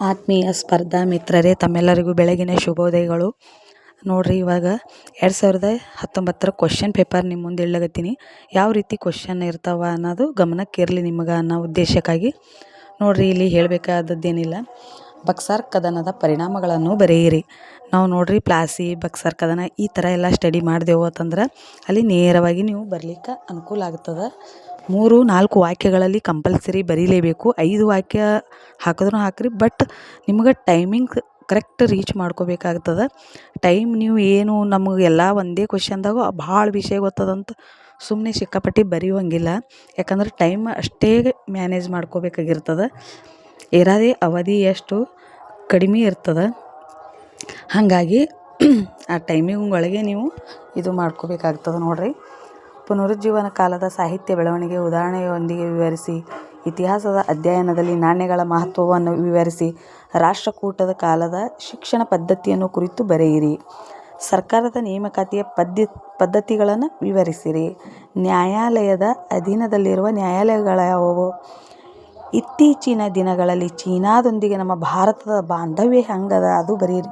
ಆತ್ಮೀಯ ಸ್ಪರ್ಧಾ ಮಿತ್ರರೇ, ತಮ್ಮೆಲ್ಲರಿಗೂ ಬೆಳಗಿನ ಶುಭೋದಯಗಳು. ನೋಡ್ರಿ, ಇವಾಗ ಎರಡು ಸಾವಿರದ ಹತ್ತೊಂಬತ್ತರ ಕ್ವಶನ್ ಪೇಪರ್ ನಿಮ್ಮ ಮುಂದೆ ಇಳ್ಳಗತ್ತೀನಿ. ಯಾವ ರೀತಿ ಕ್ವಶನ್ ಇರ್ತಾವ ಅನ್ನೋದು ಗಮನಕ್ಕೆ ಇರಲಿ ನಿಮಗೆ ಅನ್ನೋ ಉದ್ದೇಶಕ್ಕಾಗಿ. ನೋಡ್ರಿ, ಇಲ್ಲಿ ಹೇಳಬೇಕಾದದ್ದೇನಿಲ್ಲ. ಬಕ್ಸಾರ್ ಕದನದ ಪರಿಣಾಮಗಳನ್ನು ಬರೆಯಿರಿ. ನಾವು ನೋಡ್ರಿ, ಪ್ಲಾಸಿ, ಬಕ್ಸಾರ್ ಕದನ ಈ ಥರ ಎಲ್ಲ ಸ್ಟಡಿ ಮಾಡಿದೆವು ಅಂತಂದ್ರೆ ಅಲ್ಲಿ ನೇರವಾಗಿ ನೀವು ಬರಲಿಕ್ಕೆ ಅನುಕೂಲ ಆಗ್ತದೆ. ಮೂರು, ನಾಲ್ಕು ವಾಕ್ಯಗಳಲ್ಲಿ ಕಂಪಲ್ಸರಿ ಬರೀಲೇಬೇಕು. ಐದು ವಾಕ್ಯ ಹಾಕಿದ್ರೂ ಹಾಕಿರಿ, ಬಟ್ ನಿಮ್ಗೆ ಟೈಮಿಂಗ್ ಕರೆಕ್ಟ್ ರೀಚ್ ಮಾಡ್ಕೋಬೇಕಾಗ್ತದೆ. ಟೈಮ್ ನೀವು ಏನು ನಮಗೆ ಎಲ್ಲ ಒಂದೇ ಕ್ವಶನ್ದಾಗ ಭಾಳ ವಿಷಯ ಗೊತ್ತದಂತ ಸುಮ್ಮನೆ ಸಿಕ್ಕಾಪಟ್ಟಿ ಬರೆಯುವಂಗಿಲ್ಲ. ಯಾಕಂದ್ರೆ ಟೈಮ್ ಅಷ್ಟೇ ಮ್ಯಾನೇಜ್ ಮಾಡ್ಕೋಬೇಕಾಗಿರ್ತದೆ. ಇರೋದೇ ಅವಧಿ ಎಷ್ಟು ಕಡಿಮೆ ಇರ್ತದೆ. ಹಾಗಾಗಿ ಆ ಟೈಮಿಂಗ್ ಒಳಗೆ ನೀವು ಇದು ಮಾಡ್ಕೋಬೇಕಾಗ್ತದೆ ನೋಡಿರಿ. ಪುನರುಜ್ಜೀವನ ಕಾಲದ ಸಾಹಿತ್ಯ ಬೆಳವಣಿಗೆ ಉದಾಹರಣೆಯೊಂದಿಗೆ ವಿವರಿಸಿ, ಇತಿಹಾಸದ ಅಧ್ಯಯನದಲ್ಲಿ ನಾಣ್ಯಗಳ ಮಹತ್ವವನ್ನು ವಿವರಿಸಿ, ರಾಷ್ಟ್ರಕೂಟದ ಕಾಲದ ಶಿಕ್ಷಣ ಪದ್ಧತಿಯನ್ನು ಕುರಿತು ಬರೆಯಿರಿ. ಸರ್ಕಾರದ ನೇಮಕಾತಿಯ ಪದ್ಧತಿಗಳನ್ನು ವಿವರಿಸಿರಿ. ನ್ಯಾಯಾಲಯದ ಅಧೀನದಲ್ಲಿರುವ ನ್ಯಾಯಾಲಯಗಳ್ಯಾವುವು ಇತ್ತೀಚಿನ ದಿನಗಳಲ್ಲಿ ಚೀನಾದೊಂದಿಗೆ ನಮ್ಮ ಭಾರತದ ಬಾಂಧವ್ಯ ಹೆಂಗದ ಅದು ಬರೀರಿ.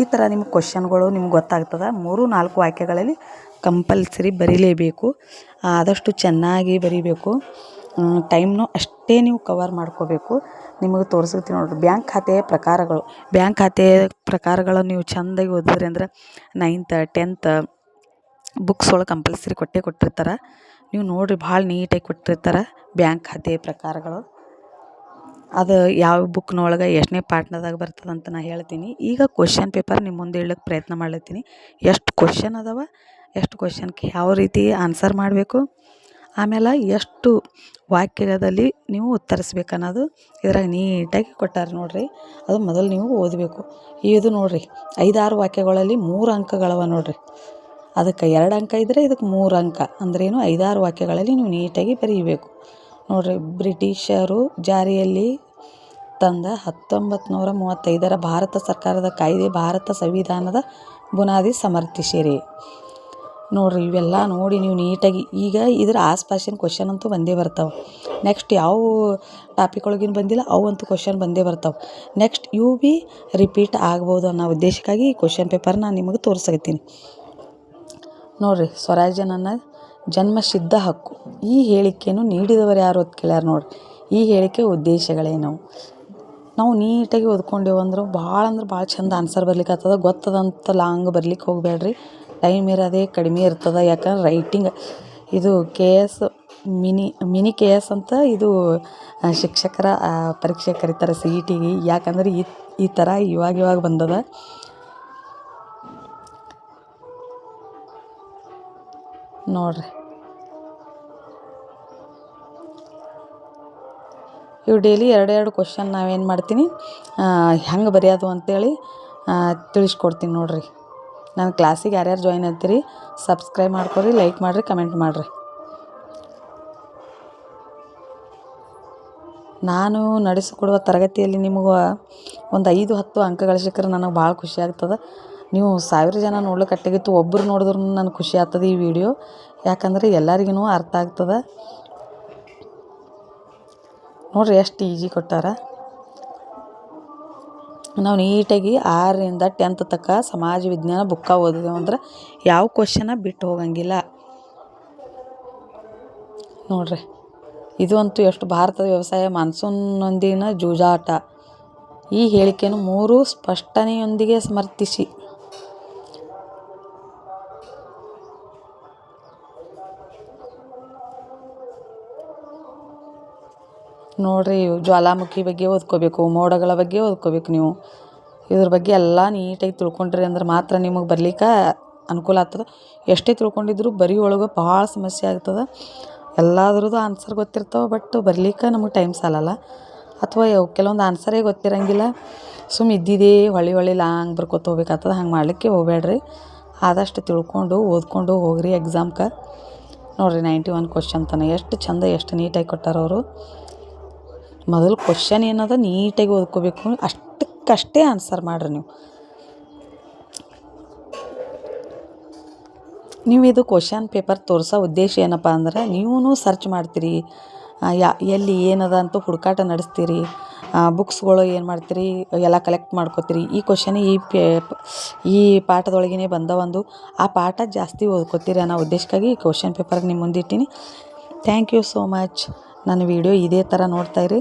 ಈ ಥರ ನಿಮ್ಮ ಕ್ವಶನ್ಗಳು ನಿಮ್ಗೆ ಗೊತ್ತಾಗ್ತದೆ. ಮೂರು, ನಾಲ್ಕು ವಾಕ್ಯಗಳಲ್ಲಿ ಕಂಪಲ್ಸರಿ ಬರೀಲೇಬೇಕು. ಆದಷ್ಟು ಚೆನ್ನಾಗಿ ಬರೀಬೇಕು. ಟೈಮ್ನು ಅಷ್ಟೇ ನೀವು ಕವರ್ ಮಾಡ್ಕೋಬೇಕು. ನಿಮಗೆ ತೋರಿಸಿರ್ತೀನಿ ನೋಡಿರಿ. ಬ್ಯಾಂಕ್ ಖಾತೆಯ ಪ್ರಕಾರಗಳು. ಬ್ಯಾಂಕ್ ಖಾತೆಯ ಪ್ರಕಾರಗಳನ್ನು ನೀವು ಚೆಂದಾಗಿ ಓದಿದ್ರಿ ಅಂದ್ರೆ ನೈನ್ತ್ ಟೆಂತ್ ಬುಕ್ಸ್ ಒಳಗೆ ಕಂಪಲ್ಸರಿ ಕೊಟ್ಟೇ ಕೊಟ್ಟಿರ್ತಾರೆ. ನೀವು ನೋಡಿರಿ ಭಾಳ ನೀಟಾಗಿ ಕೊಟ್ಟಿರ್ತಾರೆ ಬ್ಯಾಂಕ್ ಖಾತೆಯ ಪ್ರಕಾರಗಳು. ಅದು ಯಾವ ಬುಕ್ನೊಳಗೆ ಎಷ್ಟನೇ ಪಾರ್ಟ್ನದಾಗ ಬರ್ತದಂತ ನಾ ಹೇಳ್ತೀನಿ. ಈಗ ಕ್ವಶನ್ ಪೇಪರ್ ನಿಮ್ಮ ಮುಂದೆ ಇಡ್ಲಿಕ್ಕೆ ಪ್ರಯತ್ನ ಮಾಡ್ಲತ್ತೀನಿ. ಎಷ್ಟು ಕ್ವಶನ್ ಅದಾವ? ಎಷ್ಟು ಕ್ವಶನ್ಗೆ ಯಾವ ರೀತಿ ಆನ್ಸರ್ ಮಾಡಬೇಕು? ಆಮೇಲೆ ಎಷ್ಟು ವಾಕ್ಯದಲ್ಲಿ ನೀವು ಉತ್ತರಿಸ್ಬೇಕು ಅನ್ನೋದು ಇದ್ರಾಗ ನೀಟಾಗಿ ಕೊಟ್ಟಾರೆ ನೋಡಿರಿ. ಅದು ಮೊದಲು ನೀವು ಓದಬೇಕು. ಇದು ನೋಡಿರಿ, ಐದಾರು ವಾಕ್ಯಗಳಲ್ಲಿ ಮೂರು ಅಂಕಗಳವ ನೋಡಿರಿ. ಅದಕ್ಕೆ ಎರಡು ಅಂಕ ಇದ್ದರೆ ಇದಕ್ಕೆ ಮೂರು ಅಂಕ. ಅಂದ್ರೇನು ಐದಾರು ವಾಕ್ಯಗಳಲ್ಲಿ ನೀವು ನೀಟಾಗಿ ಬರೀಬೇಕು. ನೋಡಿರಿ, ಬ್ರಿಟಿಷರು ಜಾರಿಯಲ್ಲಿ ತಂದ ಹತ್ತೊಂಬತ್ತು ನೂರ ಮೂವತ್ತೈದರ ಭಾರತ ಸರ್ಕಾರದ ಕಾಯ್ದೆ, ಭಾರತ ಸಂವಿಧಾನದ ಬುನಾದಿ ಸಮರ್ಥಿಸಿರಿ. ನೋಡಿರಿ, ಇವೆಲ್ಲ ನೋಡಿ ನೀವು ನೀಟಾಗಿ, ಈಗ ಇದ್ರ ಆಸ್ಪಾಸಿನ ಕ್ವಶನ್ ಅಂತೂ ಬಂದೇ ಬರ್ತಾವೆ. ನೆಕ್ಸ್ಟ್ ಯಾವ ಟಾಪಿಕ್ ಒಳಗಿನ ಬಂದಿಲ್ಲ ಅವು ಅಂತೂ ಕ್ವಶನ್ ಬಂದೇ ಬರ್ತಾವೆ. ನೆಕ್ಸ್ಟ್ ಇವು ಭೀ ರಿಪೀಟ್ ಆಗ್ಬೋದು ಅನ್ನೋ ಉದ್ದೇಶಕ್ಕಾಗಿ ಈ ಕ್ವಶನ್ ಪೇಪರ್ ನಾನು ನಿಮಗೆ ತೋರ್ಸಕತ್ತೀನಿ. ನೋಡಿರಿ ಸ್ವರಾಜ್ಯ ನನ್ನ ಜನ್ಮಸಿದ್ಧ ಹಕ್ಕು. ಈ ಹೇಳಿಕೆಯನ್ನು ನೀಡಿದವರು ಯಾರು ಅಂತ ಕೇಳ್ಯಾರ ನೋಡಿರಿ. ಈ ಹೇಳಿಕೆ ಉದ್ದೇಶಗಳೇನವು ನಾವು. ನೀಟಾಗಿ ಓದ್ಕೊಂಡೇವು ಅಂದ್ರೆ ಭಾಳ ಅಂದ್ರೆ ಭಾಳ ಚಂದ ಆನ್ಸರ್ ಬರ್ಲಿಕ್ಕೆ ಆಗ್ತದೆ. ಗೊತ್ತದಂತ ಲಾಂಗ್ ಬರ್ಲಿಕ್ಕೆ ಹೋಗಬೇಡ್ರಿ ಟೈಮ್ ಇರೋದೇ ಕಡಿಮೆ ಇರ್ತದೆ. ಯಾಕಂದ್ರೆ ರೈಟಿಂಗ್ ಇದು K S mini mini K S ಅಂತ ಇದು ಶಿಕ್ಷಕರ ಪರೀಕ್ಷೆ ಕರೀತಾರೆ ಸಿ ಇ ಟಿಗೆ ಯಾಕಂದ್ರೆ ಈ ಈ ಥರ ಇವಾಗ ಇವಾಗ ಬಂದದ. ನೋಡಿರಿ. ಇವು ಡೈಲಿ ಎರಡೆರಡು ಕ್ವಶನ್ ನಾವೇನು ಮಾಡ್ತೀನಿ ಹೆಂಗೆ ಬರೆಯೋದು ಅಂತೇಳಿ ತಿಳಿಸ್ಕೊಡ್ತೀನಿ ನೋಡಿರಿ. ನನ್ನ ಕ್ಲಾಸಿಗೆ ಯಾರ್ಯಾರು ಜಾಯ್ನ್ ಆಗ್ತೀರಿ ಸಬ್ಸ್ಕ್ರೈಬ್ ಮಾಡ್ಕೊರಿ ಲೈಕ್ ಮಾಡಿರಿ ಕಮೆಂಟ್ ಮಾಡಿರಿ. ನಾನು ನಡೆಸಿಕೊಡುವ ತರಗತಿಯಲ್ಲಿ ನಿಮಗೆ ಒಂದು ಐದು, ಹತ್ತು ಅಂಕಗಳು ಸಿಕ್ಕರೆ ನನಗೆ ಭಾಳ ಖುಷಿ ಆಗ್ತದೆ. ನೀವು ಸಾವಿರ ಜನ ನೋಡ್ಲಿಕ್ಕೆ ಒಬ್ಬರು ನೋಡಿದ್ರೂ ನನಗೆ ಖುಷಿ ಆಗ್ತದೆ ಈ ವಿಡಿಯೋ ಯಾಕಂದರೆ ಎಲ್ಲರಿಗೂ ಅರ್ಥ ಆಗ್ತದೆ. ನೋಡಿರಿ ಎಷ್ಟು ಈಜಿ ಕೊಟ್ಟಾರ ನಾವು ನೀಟಾಗಿ ಆರರಿಂದ ಟೆಂತ್ ತನಕ ಸಮಾಜ ವಿಜ್ಞಾನ ಬುಕ್ಕ ಓದಿದೆವು ಅಂದ್ರೆ ಯಾವ ಕ್ವಶನ ಬಿಟ್ಟು ಹೋಗಂಗಿಲ್ಲ. ನೋಡ್ರಿ ಇದು ಅಂತೂ ಎಷ್ಟು ಭಾರತದ ವ್ಯವಸಾಯ ಮಾನ್ಸೂನ್ನೊಂದಿಗಿನ ಜೂಜಾಟ. ಈ ಹೇಳಿಕೆಯನ್ನು ಮೂರು ಸ್ಪಷ್ಟನೆಯೊಂದಿಗೆ ಸಮರ್ಥಿಸಿ. ನೋಡಿರಿ ಜ್ವಾಲಾಮುಖಿ ಬಗ್ಗೆ ಓದ್ಕೋಬೇಕು, ಮೋಡಗಳ ಬಗ್ಗೆ ಓದ್ಕೋಬೇಕು ನೀವು. ಇದ್ರ ಬಗ್ಗೆ ಎಲ್ಲ ನೀಟಾಗಿ ತಿಳ್ಕೊಂಡ್ರಿ ಅಂದ್ರೆ ಮಾತ್ರ ನಿಮಗೆ ಬರ್ಲಿಕ್ಕೆ ಅನುಕೂಲ ಆಗ್ತದೆ. ಎಷ್ಟೇ ತಿಳ್ಕೊಂಡಿದ್ರು ಬರೀ ಒಳಗೆ ಭಾಳ ಸಮಸ್ಯೆ ಆಗ್ತದೆ. ಎಲ್ಲದ್ರದ್ದು ಆನ್ಸರ್ ಗೊತ್ತಿರ್ತಾವೆ ಬಟ್ ಬರ್ಲಿಕ್ಕೆ ನಮಗೆ ಟೈಮ್ ಸಾಲಲ್ಲ. ಅಥವಾ ಕೆಲವೊಂದು ಆನ್ಸರೇ ಗೊತ್ತಿರಂಗಿಲ್ಲ. ಸುಮ್ಮ ಇದ್ದಿದ್ದೇ ಹೊಳಿ ಹೊಳಿ ಲಾಂಗ್ ಬರ್ಕೋತ ಹೋಗ್ಬೇಕಾಗ್ತದೆ, ಹಂಗೆ ಮಾಡಲಿಕ್ಕೆ ಹೋಗಬೇಡ್ರಿ ಆದಷ್ಟು ತಿಳ್ಕೊಂಡು ಓದ್ಕೊಂಡು ಹೋಗ್ರಿ ಎಕ್ಸಾಮ್ಕ ನೋಡ್ರಿ ನೈಂಟಿ ಒನ್ ಕ್ವಶನ್ ತನಕ ಎಷ್ಟು ಚಂದ, ಎಷ್ಟು ನೀಟಾಗಿ ಕೊಟ್ಟಾರ ಅವರು. ಮೊದಲು ಕ್ವಶನ್ ಏನದ ನೀಟಾಗಿ ಓದ್ಕೋಬೇಕು. ಅಷ್ಟಕ್ಕಷ್ಟೇ ಆನ್ಸರ್ ಮಾಡಿರಿ ನೀವು. ನೀವು ಇದು ಕ್ವಶನ್ ಪೇಪರ್ ತೋರಿಸೋ ಉದ್ದೇಶ ಏನಪ್ಪ ಅಂದ್ರೆ ನೀವೂ ಸರ್ಚ್ ಮಾಡ್ತೀರಿ. ಯಾ, ಎಲ್ಲಿ ಏನದ ಅಂತ ಹುಡುಕಾಟ ನಡೆಸ್ತೀರಿ. ಬುಕ್ಸ್ಗಳು ಏನು ಮಾಡ್ತೀರಿ, ಎಲ್ಲ ಕಲೆಕ್ಟ್ ಮಾಡ್ಕೋತೀರಿ. ಈ ಕ್ವಶನ್ ಈ ಪೇ ಈ ಪಾಠದೊಳಗಿನೇ ಬಂದವೊಂದು ಆ ಪಾಠ ಜಾಸ್ತಿ ಓದ್ಕೋತೀರಿ ಅನ್ನೋ ಉದ್ದೇಶಕ್ಕಾಗಿ ಈ ಕ್ವಶನ್ ಪೇಪರ್ ನಿಮ್ಮ ಮುಂದೆ ಇಟ್ಟೀನಿ ಥ್ಯಾಂಕ್ ಯು ಸೋ ಮಚ್ ನನ್ನ ವಿಡಿಯೋ ಇದೇ ಥರ ನೋಡ್ತಾಯಿರಿ